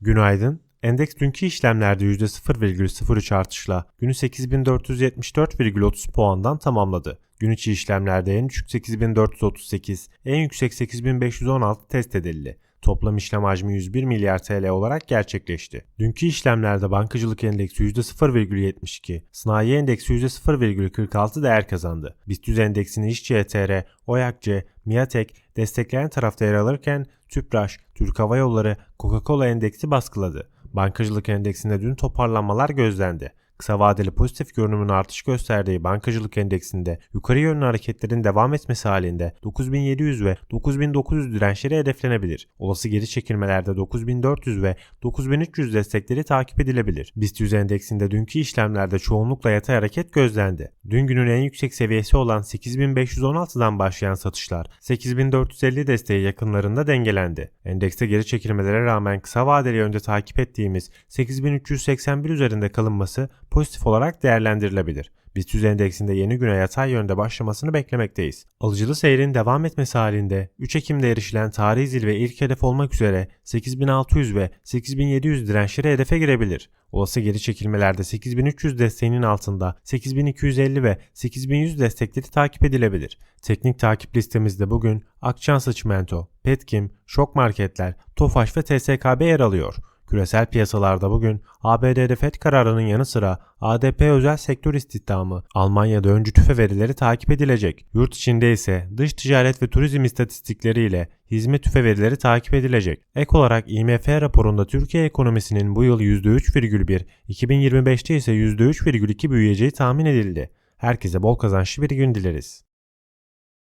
Günaydın. Endeks dünkü işlemlerde %0,03 artışla günü 8474,30 puandan tamamladı. Gün içi işlemlerde en düşük 8438, en yüksek 8516 test edildi. Toplam işlem hacmi 101 milyar TL olarak gerçekleşti. Dünkü işlemlerde bankacılık endeksi %0,72, sanayi endeksi %0,46 değer kazandı. BIST 100 endeksini İşçi ETR, OYAKC, Miatek destekleyen tarafta yer alırken Tüpraş, Türk Hava Yolları, Coca-Cola endeksi baskıladı. Bankacılık endeksinde dün toparlanmalar gözlendi. Kısa vadeli pozitif görünümün artış gösterdiği bankacılık endeksinde yukarı yönlü hareketlerin devam etmesi halinde 9700 ve 9900 dirençleri hedeflenebilir. Olası geri çekilmelerde 9400 ve 9300 destekleri takip edilebilir. BIST 100 endeksinde dünkü işlemlerde çoğunlukla yatay hareket gözlendi. Dün günün en yüksek seviyesi olan 8516'dan başlayan satışlar 8450 desteği yakınlarında dengelendi. Endekste geri çekilmelere rağmen kısa vadeli yönde takip ettiğimiz 8381 üzerinde kalınması pozitif olarak değerlendirilebilir. BIST 100 endeksinde yeni güne yatay yönde başlamasını beklemekteyiz. Alıcılı seyrin devam etmesi halinde 3 Ekim'de erişilen tarihi zirve ilk hedef olmak üzere 8600 ve 8700 dirençleri hedefe girebilir. Olası geri çekilmelerde 8300 desteğinin altında 8250 ve 8100 destekleri takip edilebilir. Teknik takip listemizde bugün Akçansa Çimento, Petkim, Şok Marketler, Tofaş ve TSKB yer alıyor. Küresel piyasalarda bugün ABD'de FED kararının yanı sıra ADP özel sektör istihdamı, Almanya'da öncü tüfe verileri takip edilecek. Yurt içinde ise dış ticaret ve turizm istatistikleri ile hizmet tüfe verileri takip edilecek. Ek olarak IMF raporunda Türkiye ekonomisinin bu yıl %3,1, 2025'te ise %3,2 büyüyeceği tahmin edildi. Herkese bol kazançlı bir gün dileriz.